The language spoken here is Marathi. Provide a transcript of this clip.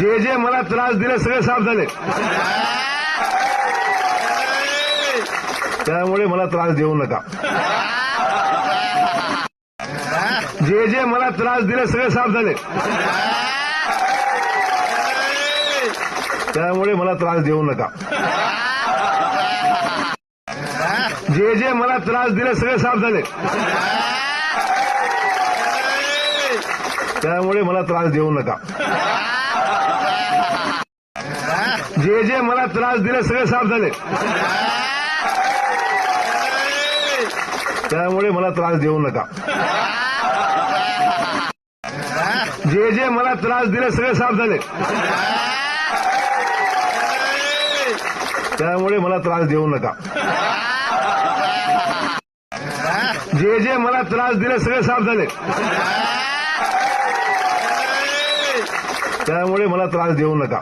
जे जे मला त्रास दिले सगळे साफ झाले. त्यामुळे मला त्रास देऊ नका. जे जे मला त्रास दिले सगळे साफ झाले. त्यामुळे मला त्रास देऊ नका. जे जे मला त्रास दिले सगळे साफ झाले. त्यामुळे मला त्रास देऊ नका. जे जे मला त्रास दिले सगळे साफ झाले. त्यामुळे मला त्रास देऊ नका. जे जे मला त्रास दिले सगळे साफ झाले. त्यामुळे मला त्रास देऊ नका. जे जे मला त्रास दिले सगळे साफ झाले. त्यामुळे मला त्रास देऊ नका.